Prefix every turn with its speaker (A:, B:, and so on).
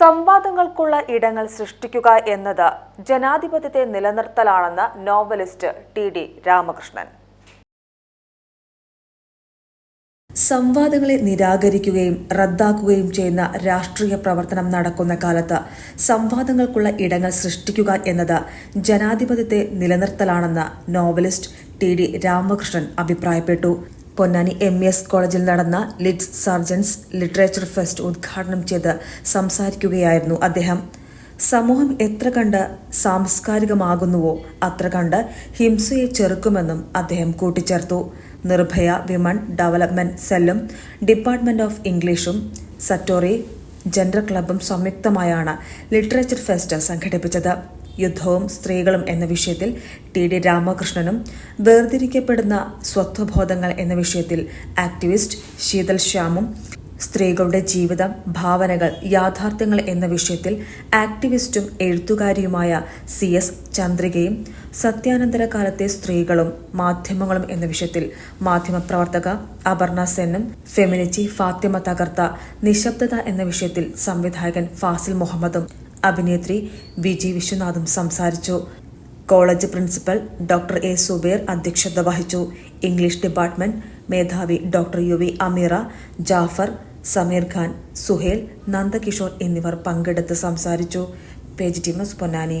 A: സംവാദങ്ങൾക്കുള്ള ഇടങ്ങൾ സൃഷ്ടിക്കുക എന്നത് ജനാധിപത്യത്തെ നിലനിർത്തലാണെന്ന് നോവലിസ്റ്റ് ടി ഡി രാമകൃഷ്ണൻ. സംവാദങ്ങളെ നിരാകരിക്കുകയും റദ്ദാക്കുകയും ചെയ്യുന്ന രാഷ്ട്രീയ പ്രവർത്തനം നടക്കുന്ന കാലത്ത് സംവാദങ്ങൾക്കുള്ള ഇടങ്ങൾ സൃഷ്ടിക്കുക എന്നത് ജനാധിപത്യത്തെ നിലനിർത്തലാണെന്ന് നോവലിസ്റ്റ് ടി ഡി രാമകൃഷ്ണൻ അഭിപ്രായപ്പെട്ടു. പൊന്നാനി എം എസ് കോളേജിൽ നടന്ന ലിറ്റ് സർജൻസ് ലിറ്ററേച്ചർ ഫെസ്റ്റ് ഉദ്ഘാടനം ചെയ്ത് സംസാരിക്കുകയായിരുന്നു അദ്ദേഹം. സമൂഹം എത്ര കണ്ട് സാംസ്കാരികമാകുന്നുവോ അത്ര കണ്ട് ഹിംസയെ ചെറുക്കുമെന്നും അദ്ദേഹം കൂട്ടിച്ചേർത്തു. നിർഭയ വിമൺ ഡെവലപ്മെന്റ് സെല്ലും ഡിപ്പാർട്ട്മെന്റ് ഓഫ് ഇംഗ്ലീഷും സറ്റോറി ജെൻഡർ ക്ലബും സംയുക്തമായാണ് ലിറ്ററേച്ചർ ഫെസ്റ്റ് സംഘടിപ്പിച്ചത്. യുദ്ധവും സ്ത്രീകളും എന്ന വിഷയത്തിൽ ടി ഡി രാമകൃഷ്ണനും വേർതിരിക്കപ്പെടുന്ന സ്വത്വബോധങ്ങൾ എന്ന വിഷയത്തിൽ ആക്ടിവിസ്റ്റ് ശീതൽ ശ്യാമും സ്ത്രീകളുടെ ജീവിതം ഭാവനകൾ യാഥാർത്ഥ്യങ്ങൾ എന്ന വിഷയത്തിൽ ആക്ടിവിസ്റ്റും എഴുത്തുകാരിയുമായ സി എസ് ചന്ദ്രികയും സത്യാനന്തര കാലത്തെ സ്ത്രീകളും മാധ്യമങ്ങളും എന്ന വിഷയത്തിൽ മാധ്യമപ്രവർത്തക അപർണ സെന്നും ഫെമിനിറ്റി ഫാത്തിമ തകർത്ത നിശബ്ദത എന്ന വിഷയത്തിൽ സംവിധായകൻ ഫാസിൽ മുഹമ്മദും അഭിനേത്രി വി ജി വിശ്വനാഥും സംസാരിച്ചു. College principal doctor A Subair അധ്യക്ഷത വഹിച്ചു. ഇംഗ്ലീഷ് ഡിപ്പാർട്ട്മെന്റ് മേധാവി doctor U V Ameera Jafar Sameer Khan Suhail Nandakishore എന്നിവർ പങ്കെടുത്ത് സംസാരിച്ചു. Page T news Ponnani.